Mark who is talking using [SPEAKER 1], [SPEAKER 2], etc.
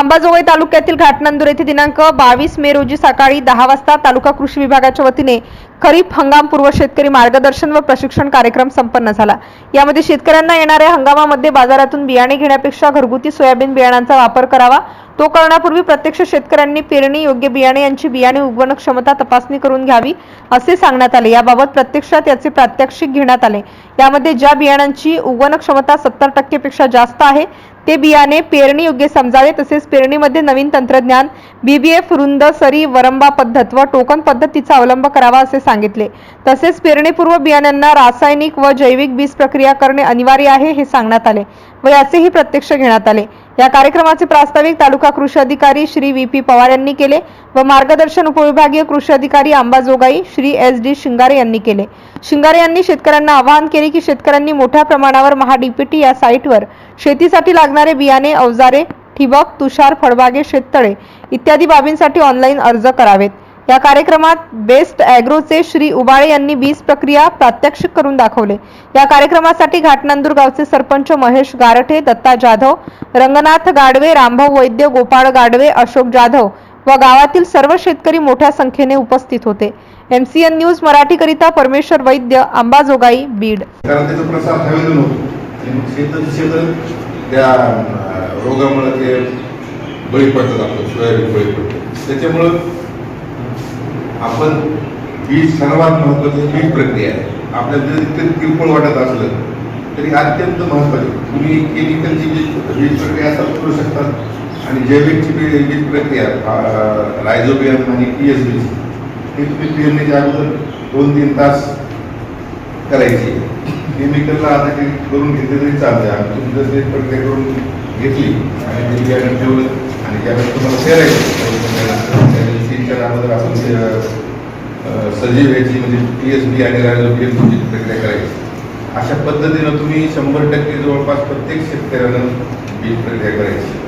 [SPEAKER 1] अंबाजोगाई तालुक्यातील घाटनांदूर येथे दिनांक बावीस मे रोजी सकाळी दहा वाजता तालुका कृषी विभागाच्या वतीने खरीप हंगाम पूर्व शेतकरी मार्गदर्शन व प्रशिक्षण कार्यक्रम संपन्न झाला. यामध्ये शेतकऱ्यांना येणाऱ्या हंगामामध्ये बाजारातून बियाणे घेण्यापेक्षा घरगुती सोयाबीन बियाणांचा वापर करावा. तो करण्यापूर्वी प्रत्यक्ष शेतकऱ्यांनी पेरणी योग्य बियाणे यांची बियाणे उगवण क्षमता तपासणी करून घ्यावी असे सांगण्यात आले. याबाबत प्रत्यक्षात याचे प्रात्यक्षिक घेण्यात आले. यामध्ये ज्या बियाणांची उगवण क्षमता सत्तर टक्केपेक्षा जास्त आहे ते बियाणे पेरणी योग्य समजावे तसेच पेरणीमध्ये नवीन तंत्रज्ञान बीबीएफ रुंद सरी वरंबा पद्धत व टोकन पद्धतीचा अवलंब करावा असे सांगितले. तसेच पेरणीपूर्व बियाण्यांना रासायनिक व जैविक बीज प्रक्रिया करणे अनिवार्य आहे हे सांगण्यात आले व याचेही प्रत्यक्ष घेण्यात आले. या कार्यक्रमाचे प्रास्ताविक तालुका कृषी अधिकारी श्री व्ही पी पवार यांनी केले व मार्गदर्शन उपविभागीय कृषी अधिकारी अंबाजोगाई श्री एस डी शिंगारे यांनी केले. शिंगारे यांनी शेतकऱ्यांना आवाहन केले की शेतकऱ्यांनी मोठ्या प्रमाणावर महाडीपीटी या साईटवर शेतीसाठी लागणारे बियाणे अवजारे ठिबक तुषार फळबागे शेततळे इत्यादी बाबींसाठी ऑनलाईन अर्ज करावेत. या कार्यक्रमात बेस्ट ॲग्रोचे श्री उबाळे यांनी बीज प्रक्रिया प्रात्यक्षिक करून दाखवले. या कार्यक्रमासाठी घाटनांदूर गावचे सरपंच महेश गारठे दत्ता जाधव रंगनाथ गाडवे रामभाऊ वैद्य गोपाळ गाडवे अशोक जाधव व गावातील सर्व शेतकरी मोठ्या संख्येने उपस्थित होते. एमसीएन न्यूज मराठीकरिता परमेश्वर वैद्य अंबाजोगाई बीड.
[SPEAKER 2] आणि मग शेत शेत त्या अं, रोगामुळे ते बळी पडतात आपलं सोयाबीन बळी पडतं त्याच्यामुळं आपण बीज सर्वात महत्वाची बीज प्रक्रिया आहे. आपल्याला जरी इतकं किरकोळ वाटत असलं तरी अत्यंत महत्वाची तुम्ही केमिकलची बीज बीज प्रक्रिया असं करू शकतात आणि जैविकची बी- बीज प्रक्रिया रायझोबियम आणि पी एस बीज हे तुम्ही पेरणीच्या अगोदर दोन तीन तास करायची. केमिकलला आता ते करून घेतले तरी चालते आणि तुमचं जर ते प्रक्रिया करून घेतली आणि ते बियाणं ठेवलं आणि ज्यावेळेस तुम्हाला फेरायचं त्या तीन चार अगोदर आपण ते, सजीव याची म्हणजे पी एस बी आणि रायझोबियमची प्रक्रिया करायची. अशा पद्धतीनं तुम्ही शंभर टक्के जवळपास प्रत्येक शेतकऱ्यानं बीज प्रक्रिया करायची.